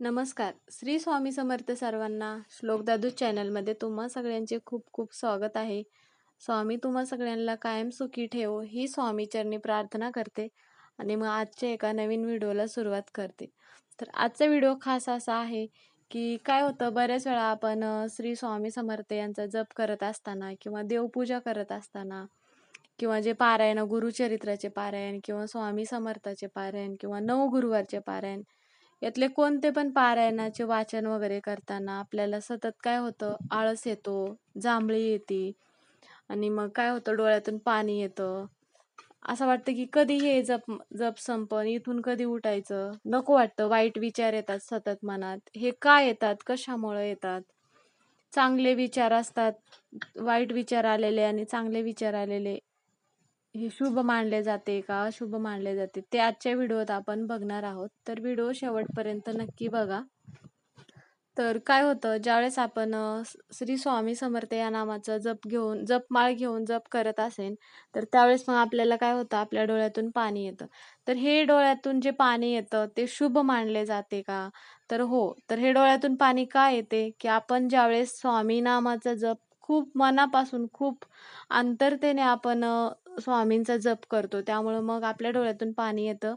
नमस्कार. श्री स्वामी समर्थ सर्वांना श्लोक दादू चॅनलमध्ये तुम्हा सगळ्यांचे खूप खूप स्वागत आहे. स्वामी तुम्हा सगळ्यांना कायम सुखी ठेवो ही स्वामीचरणी प्रार्थना करते आणि मग आजच्या एका नवीन व्हिडिओला सुरुवात करते. तर आजचा व्हिडिओ खास असा आहे की काय होतं बऱ्याच वेळा आपण श्री स्वामी समर्थ यांचा जप करत असताना किंवा देवपूजा करत असताना किंवा जे पारायण गुरुचरित्राचे पारायण किंवा स्वामी समर्थाचे पारायण किंवा नऊ गुरुवारचे पारायण यातले कोणते पण पारायणाचे वाचन वगैरे करताना आपल्याला सतत काय होतं? आळस येतो जांभळी येते आणि मग काय होतं? डोळ्यातून पाणी येतं. असं वाटतं की कधी हे जप जप संपन इथून कधी उठायचं? नको वाटतं. वाईट विचार येतात सतत मनात. हे का येतात? कशामुळे येतात? चांगले विचार असतात. वाईट विचार आलेले आणि चांगले विचार आलेले हे शुभ मानले जाते का? अशुभ मानले जाते. ते आजच्या व्हिडिओत आपण बघणार आहोत. तर व्हिडिओ शेवटपर्यंत नक्की बघा. तर काय होतं? ज्यावेळेस आपण श्री स्वामी समर्थ या नामाचा जप घेऊन जपमाळ घेऊन जप करत असेल तर त्यावेळेस मग आपल्याला काय होतं? आपल्या डोळ्यातून पाणी येतं. तर हे डोळ्यातून जे पाणी येतं ते शुभ मानले जाते का? तर हो. तर हे डोळ्यातून पाणी का येते? की आपण ज्यावेळेस स्वामी नामाचा जप खूप मनापासून खूप अंतरतेने आपण स्वामींचा जप करतो. त्यामुळं मग आपल्या डोळ्यातून पाणी येतं.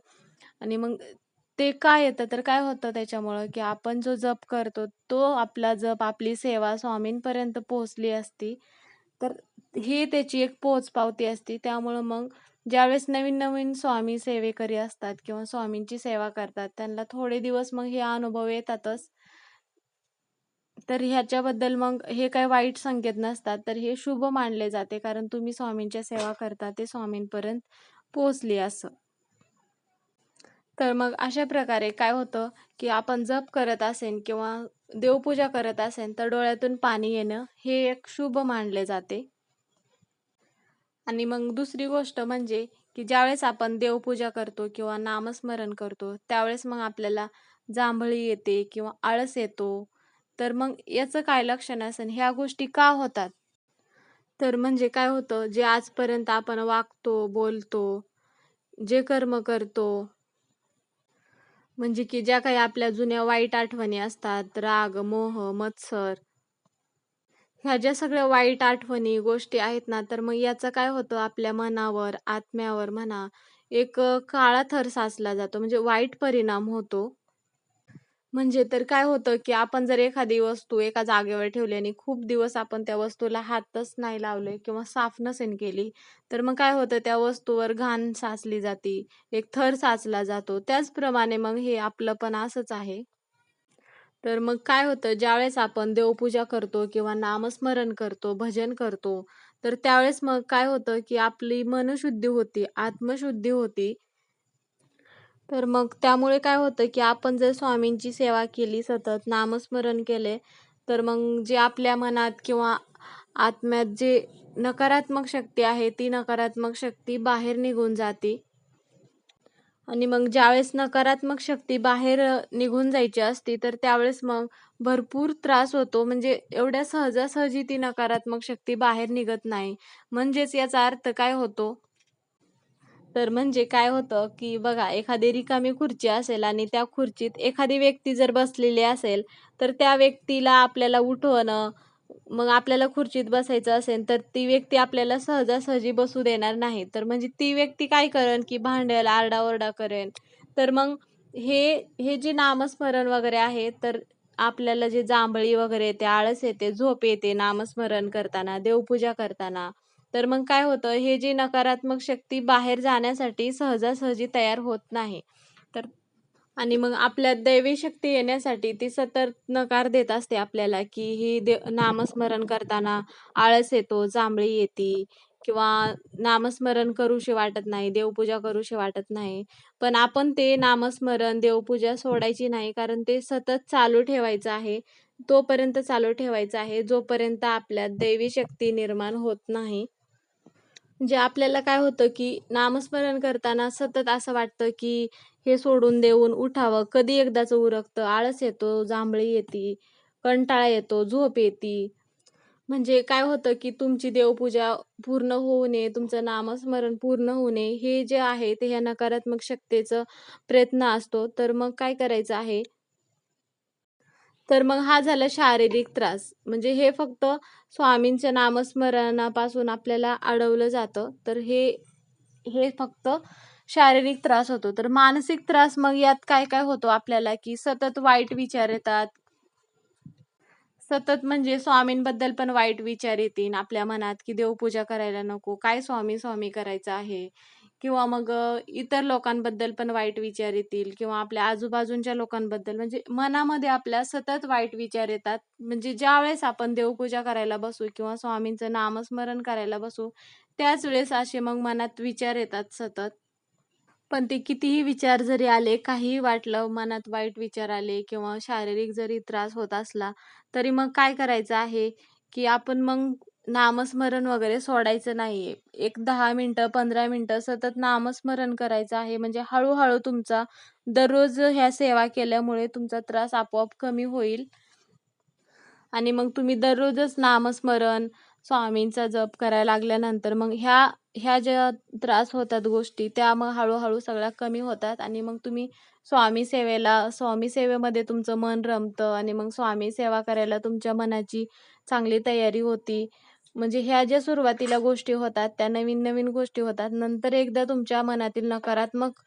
आणि मग ते काय येतं तर काय होतं त्याच्यामुळं की आपण जो जप करतो तो आपला जप आपली सेवा स्वामींपर्यंत पोहोचली असती. तर ही त्याची एक पोचपावती असती. त्यामुळं मग ज्यावेळेस नवीन नवीन स्वामी सेवेकरी असतात किंवा स्वामींची सेवा करतात त्यांना थोडे दिवस मग हे अनुभव येतातच. तर ह्याच्याबद्दल मग हे काही वाईट संकेत नसतात. तर हे शुभ मानले जाते. कारण तुम्ही स्वामींच्या सेवा करता ते स्वामींपर्यंत पोहोचली असं. तर मग अशा प्रकारे काय होतं की आपण जप करत असेल किंवा देवपूजा करत असेल तर डोळ्यातून पाणी येणं हे एक शुभ मानले जाते. आणि मग दुसरी गोष्ट म्हणजे की ज्यावेळेस आपण देवपूजा करतो किंवा नामस्मरण करतो त्यावेळेस मग आपल्याला जांभळी येते किंवा आळस येतो तर मग याचं काय लक्षण असेल? ह्या गोष्टी का होतात? तर म्हणजे काय होतं? जे आजपर्यंत आपण वागतो बोलतो जे कर्म करतो म्हणजे की ज्या काही आपल्या जुन्या वाईट आठवणी असतात राग मोह मत्सर ह्या ज्या सगळ्या वाईट आठवणी गोष्टी आहेत ना तर मग याचं काय होतं? आपल्या मनावर आत्म्यावर म्हणा एक काळा थर साचला जातो. म्हणजे वाईट परिणाम होतो. म्हणजे तर काय होतं की आपण जर एखादी वस्तू एका जागेवर ठेवली आणि खूप दिवस आपण त्या वस्तूला हातच नाही लावले किंवा साफ नसेल केली तर मग काय होतं त्या वस्तूवर घाण साचली जाते एक थर साचला जातो. त्याचप्रमाणे मग हे आपलं पण असंच आहे. तर मग काय होतं ज्यावेळेस आपण देवपूजा करतो किंवा नामस्मरण करतो भजन करतो तर त्यावेळेस मग काय होतं की आपली मनशुद्धी होती आत्मशुद्धी होती. तर मग त्यामुळे काय होतं की आपण जर स्वामींची सेवा केली सतत नामस्मरण केले तर मग जे आपल्या मनात किंवा आत्म्यात जे नकारात्मक शक्ती आहे ती नकारात्मक शक्ती बाहेर निघून जाते. आणि मग ज्यावेळेस नकारात्मक शक्ती बाहेर निघून जायची असती तर त्यावेळेस मग भरपूर त्रास होतो. म्हणजे एवढ्या सहजासहजी ती नकारात्मक शक्ती बाहेर निघत नाही. म्हणजेच याचा अर्थ काय होतो? तर म्हणजे काय होतं की बघा एखादी रिकामी खुर्ची असेल आणि त्या खुर्चीत एखादी व्यक्ती जर बसलेली असेल तर त्या व्यक्तीला आपल्याला उठवणं मग आपल्याला खुर्चीत बसायचं असेल तर ती व्यक्ती आपल्याला सहजासहजी बसू देणार नाही. तर म्हणजे ती व्यक्ती काय करेन की भांडेल आरडाओरडा करेन. तर मग हे हे जे नामस्मरण वगैरे आहे तर आपल्याला जे जांभळी वगैरे येते आळस येते झोप येते नामस्मरण करताना देवपूजा करताना तर मग काय होतं हे जी नकारात्मक शक्ती बाहेर जाण्यासाठी सहजासहजी तयार होत नाही. तर आणि मग आपल्यात दैवी शक्ती येण्यासाठी ती सतत नकार देत असते आपल्याला की ही दे नामस्मरण करताना आळस येतो जांभळी येते किंवा नामस्मरण करूशी वाटत नाही देवपूजा करूशी वाटत नाही. पण आपण ते नामस्मरण देवपूजा सोडायची नाही कारण ते सतत चालू ठेवायचं आहे तोपर्यंत चालू ठेवायचं आहे जोपर्यंत आपल्यात दैवी शक्ती निर्माण होत नाही. म्हणजे आपल्याला काय होतं की नामस्मरण करताना सतत असं वाटतं की हे सोडून देऊन उठावं. कधी एकदाचं उरकतं आळस येतो जांभळी येते कंटाळा येतो झोप येते. म्हणजे काय होतं की तुमची देवपूजा पूर्ण होऊ नये तुमचं नामस्मरण पूर्ण होऊ नये हे जे आहे ते ह्या नकारात्मक शक्तीचं प्रयत्न असतो. तर मग काय करायचं आहे? तर मग हा झाला शारीरिक त्रास. म्हणजे हे फक्त स्वामींच्या नामस्मरणापासून आपल्याला अडवलं जातं. तर हे हे फक्त शारीरिक त्रास होतो. तर मानसिक त्रास मग यात काय काय होतो आपल्याला? की सतत वाईट विचार येतात. सतत म्हणजे स्वामींबद्दल पण वाईट विचार येतील आपल्या मनात की देवपूजा करायला नको काय स्वामी स्वामी करायचं आहे? किंवा मग अ, इतर लोकांबद्दल पण वाईट विचार येतील किंवा आपल्या आजूबाजूच्या लोकांबद्दल. म्हणजे मनामध्ये आपल्या सतत वाईट विचार येतात. म्हणजे ज्यावेळेस आपण देवपूजा करायला बसू किंवा स्वामींचं नामस्मरण करायला बसू त्याच वेळेस असे मग मनात विचार येतात सतत. पण ते कितीही विचार जरी आले, काहीही वाटलं, मनात वाईट विचार आले किंवा शारीरिक जरी त्रास होत असला, तरी मग काय करायचं आहे, की आपण मग नामस्मरण वगैरे सोडायचं नाहीये. एक 10 मिनिटं, 15 मिनिटं सतत नामस्मरण करायचं आहे. म्हणजे हळू तुमचा दररोज ह्या सेवा केल्यामुळे तुमचा त्रास आपोआप कमी होईल. आणि मग तुम्ही दररोजच नामस्मरण, स्वामींचा जप करायला लागल्यानंतर मग ह्या ह्या ज्या त्रास होतात गोष्टी त्या मग हळू-हळू सगळ्या कमी होतात आणि मग तुम्ही स्वामी सेवेला स्वामी सेवेमध्ये तुमचं मन रमतं आणि मग स्वामी सेवा करायला तुमच्या मनाची चांगली तयारी होती. म्हणजे ह्या ज्या सुरुवातीला गोष्टी होतात, त्या नवीन-नवीन गोष्टी होतात. नंतर एकदा तुमच्या मनातील नकारात्मक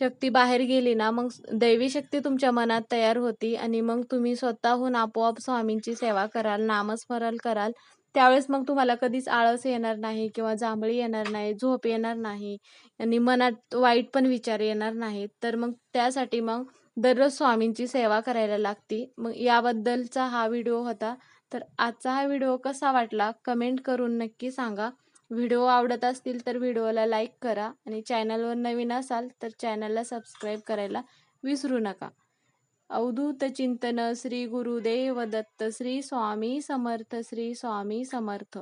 शक्ती बाहेर गेली ना, मग दैवी शक्ती तुमच्या मनात तयार होती आणि मग तुम्ही स्वतःहून आपोआप स्वामींची सेवा कराल, नामस्मरण कराल. त्यावेळेस मग तुम्हाला कधीच आळस येणार नाही किंवा जांभळी येणार नाही, झोप येणार नाही आणि मनात वाईट पण विचार येणार नाहीत. तर मग त्यासाठी मग दररोज स्वामींची सेवा करायला लागती मग याबद्दलचा हा व्हिडिओ होता. तर आजचा हा व्हिडिओ कसा वाटला कमेंट करून नक्की सांगा. व्हिडिओ आवडत असतील तर व्हिडिओला लाईक करा आणि चॅनलवर नवीन असाल तर चॅनलला सबस्क्राईब करायला विसरू नका. अवधूत चिंतन श्री गुरुदेव दत्त श्री स्वामी समर्थ श्री स्वामी समर्थ